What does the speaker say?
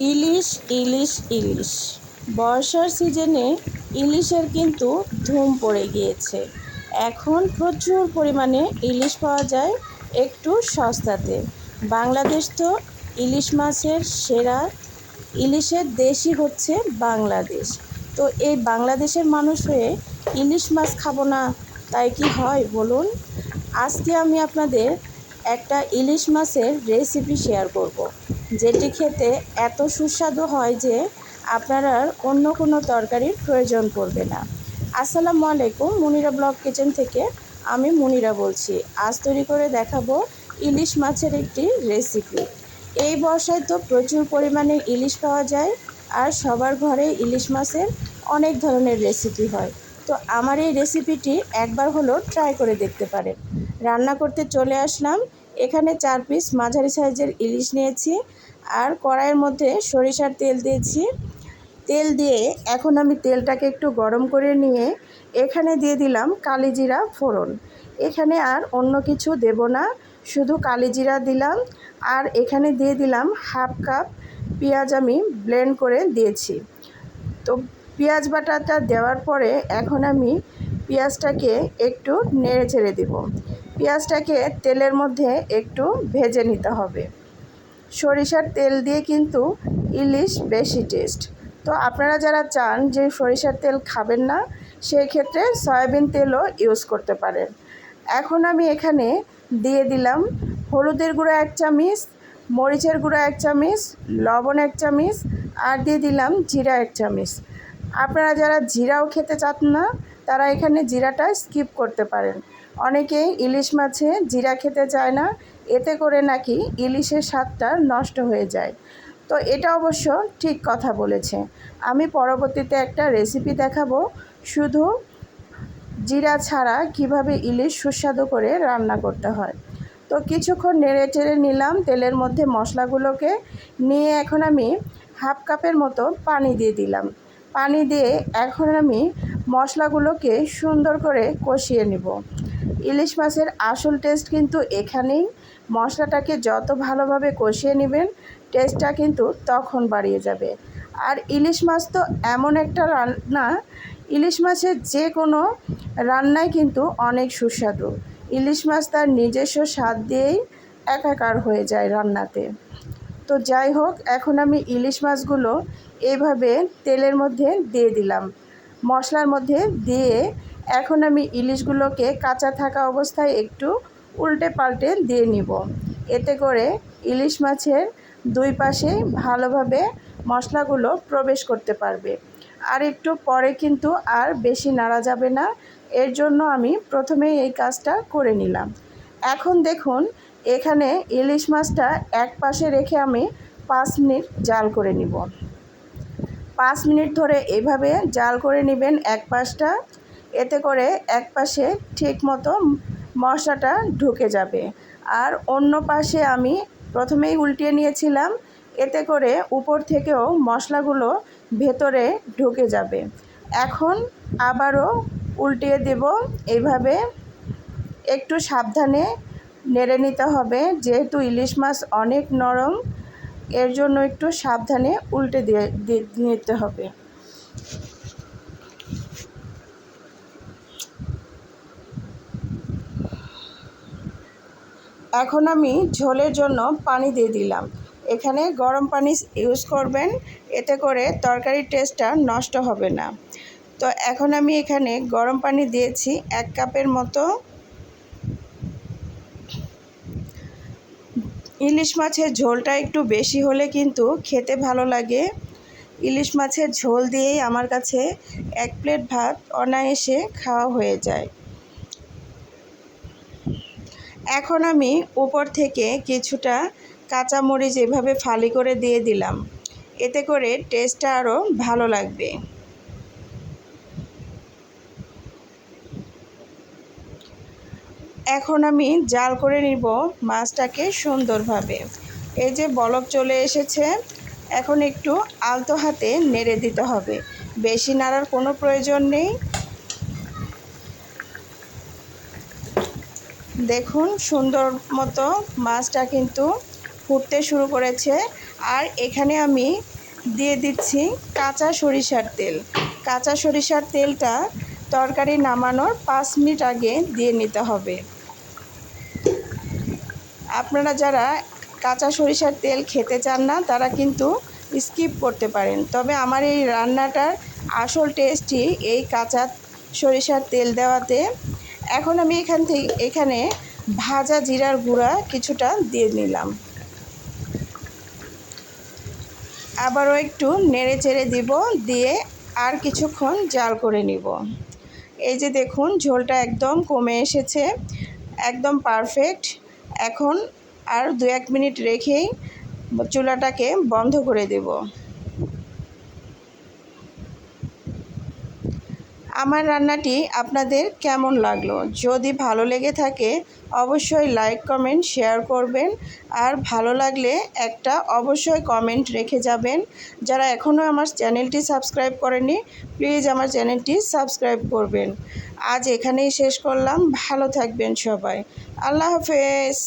ইলিশ ইলিশ ইলিশ। বর্ষার সিজনে ইলিশের কিন্তু ধুম পড়ে গিয়েছে। এখন প্রচুর পরিমাণে ইলিশ পাওয়া যায় একটু সস্তাতে। বাংলাদেশ তো ইলিশ মাছের সেরা ইলিশের দেশই হচ্ছে বাংলাদেশ। তো এই বাংলাদেশের মানুষ হয়ে ইলিশ মাছ খাব না, তাই কি হয় বলুন? আজকে আমি আপনাদের একটা ইলিশ মাছের রেসিপি শেয়ার করব। যেটি খেতে এত সুস্বাদু হয় যে আপনার আর অন্য কোনো তরকারির প্রয়োজন পড়বে না। আসসালামু আলাইকুম, মুনিরা ব্লগ কিচেন থেকে আমি মুনিরা বলছি। আজ তৈরি করে দেখাবো ইলিশ মাছের একটি রেসিপি। এই বর্ষায় তো প্রচুর পরিমাণে ইলিশ পাওয়া যায় আর সবার ঘরে ইলিশ মাছের অনেক ধরনের রেসিপি হয়। তো আমার এই রেসিপিটি একবার হলো ট্রাই করে দেখতে পারেন। রান্না করতে চলে আসলাম এখানে চার পিস মাঝারি সাইজের ইলিশ নিয়েছি। আর কড়াইয়ের মধ্যে সরিষার তেল দিয়েছি। তেল দিয়ে এখন আমি তেলটাকে একটু গরম করে নিয়ে এখানে দিয়ে দিলাম কালিজিরা ফোড়ন। এখানে আর অন্য কিছু দেব না, শুধু কালিজিরা দিলাম। আর এখানে দিয়ে দিলাম হাফ কাপ পেঁয়াজ আমি ব্লেন্ড করে দিয়েছি। তো পেঁয়াজ বাটাটা দেওয়ার পরে এখন আমি পেঁয়াজটাকে একটু নেড়ে ছেড়ে দিব। পেঁয়াজটাকে তেলের মধ্যে একটু ভেজে নিতে হবে। সরিষার তেল দিয়ে কিন্তু ইলিশ বেশি টেস্ট। তো আপনারা যারা চান যে সরিষার তেল খাবেন না সেই ক্ষেত্রে সয়াবিন তেলও ইউজ করতে পারেন। এখন আমি এখানে দিয়ে দিলাম হলুদের গুঁড়ো এক চামচ, মরিচের গুঁড়ো এক চামচ, লবণ এক চামচ আর দিয়ে দিলাম জিরা এক চামচ। আপনারা যারা জিরাও খেতে চান না, তারা এখানে জিরাটা স্কিপ করতে পারেন। অনেকে ইলিশ মাছে জিরা খেতে চায় না, এতে করে নাকি ইলিশের স্বাদটা নষ্ট হয়ে যায়। তো এটা অবশ্য ঠিক কথা বলেছে। আমি পরবর্তীতে একটা রেসিপি দেখাবো। শুধু জিরা ছাড়া কীভাবে ইলিশ সুস্বাদু করে রান্না করতে হয়। তো কিছুক্ষণ নেড়ে চেড়ে নিলাম তেলের মধ্যে মশলাগুলোকে। নিয়ে এখন আমি হাফ কাপের মতো পানি দিয়ে দিলাম। পানি দিয়ে এখন আমি মশলাগুলোকে সুন্দর করে কষিয়ে নেব। ইলিশ মাছের আসল টেস্ট কিন্তু এখানেই। মশলাটাকে যত ভালোভাবে কষিয়ে নেবেন টেস্টটা কিন্তু তখন বাড়িয়ে যাবে। আর ইলিশ মাছ তো এমন একটা রান্না, ইলিশ মাছের যে কোনো রান্নাই কিন্তু অনেক সুস্বাদু। ইলিশ মাছ তার নিজস্ব স্বাদ দিয়েই একাকার হয়ে যায় রান্নাতে। তো যাই হোক, এখন আমি ইলিশ মাছগুলো এইভাবে তেলের মধ্যে দিয়ে দিলাম। মশলার মধ্যে দিয়ে এখন আমি ইলিশগুলোকে কাঁচা থাকা অবস্থায় একটু উল্টে পাল্টে দিয়ে নিব। এতে করে ইলিশ মাছের দুই পাশে ভালোভাবে মশলাগুলো প্রবেশ করতে পারবে। আর একটু পরে কিন্তু আর বেশি নাড়া যাবে না। এর জন্য আমি প্রথমেই এই কাজটা করে নিলাম। এখন দেখুন, এখানে ইলিশ মাছটা এক পাশে রেখে আমি পাঁচ মিনিট জাল করে নিব। পাঁচ মিনিট ধরে এভাবে জাল করে নেবেন এক পাশটা। এতে করে এক পাশে ঠিক মতো মশলাটা ঢুকে যাবে। আর অন্য পাশে আমি প্রথমেই উল্টিয়ে নিয়েছিলাম, এতে করে উপর থেকেও মশলাগুলো ভেতরে ঢুকে যাবে। এখন আবারও উল্টিয়ে দেব এইভাবে একটু সাবধানে নেড়ে নিতে হবে, যেহেতু ইলিশ মাছ অনেক নরম, এর জন্য একটু সাবধানে উল্টে দিয়ে নিতে হবে। এখন আমি ঝোলের জন্য পানি দিয়ে দিলাম। এখানে গরম পানি ইউজ করবেন, এতে করে তরকারির টেস্টটা নষ্ট হবে না। তো এখন আমি এখানে গরম পানি দিয়েছি এক কাপের মতো। ইলিশ মাছের ঝোলটা একটু বেশি হলে কিন্তু খেতে ভালো লাগে। ইলিশ মাছের ঝোল দিয়েই আমার কাছে এক প্লেট ভাত অনায়াসে খাওয়া হয়ে যায়। এখন আমি উপর থেকে কিছুটা কাঁচামরিচ এভাবে ফালি করে দিয়ে দিলাম। এতে করে টেস্টটা আরও ভালো লাগবে। এখন আমি জাল করে নিব মাছটাকে সুন্দরভাবে। এই যে বলক চলে এসেছে, এখন একটু আলতো হাতে নেড়ে দিতে হবে। বেশি নাড়ার কোনো প্রয়োজন নেই। দেখুন, সুন্দর মতো মাছটা কিন্তু ফুটতে শুরু করেছে। আর এখানে আমি দিয়ে দিচ্ছি কাঁচা সরিষার তেল। কাঁচা সরিষার তেলটা তরকারি নামানোর পাঁচ মিনিট আগে দিয়ে নিতে হবে। আপনারা যারা কাঁচা সরিষার তেল খেতে চান না, তারা কিন্তু স্কিপ করতে পারেন। তবে আমার এই রান্নাটার আসল টেস্টই এই কাঁচা সরিষার তেল দেওয়াতে এখন আমি এখান থেকে, এখানে ভাজা জিরার গুঁড়া কিছুটা দিয়ে নিলাম। আবারও একটু নেড়ে চেড়ে দিব, দিয়ে আর কিছুক্ষণ জাল করে নিব। এই যে দেখুন, ঝোলটা একদম কমে এসেছে, একদম পারফেক্ট। এখন আর দু এক মিনিট রেখেই চুলাটাকে বন্ধ করে দেব। আমার রান্নাটি আপনাদের কেমন লাগল? যদি ভালো লেগে থাকে, অবশ্যই লাইক কমেন্ট শেয়ার করবেন। আর ভালো লাগলে একটা অবশ্যই কমেন্ট রেখে যাবেন। যারা এখনও আমার চ্যানেলটি সাবস্ক্রাইব করেনি প্লিজ আমার চ্যানেলটি সাবস্ক্রাইব করবেন। আজ এখানেই শেষ করলাম। ভালো থাকবেন সবাই। আল্লাহ হাফেজ।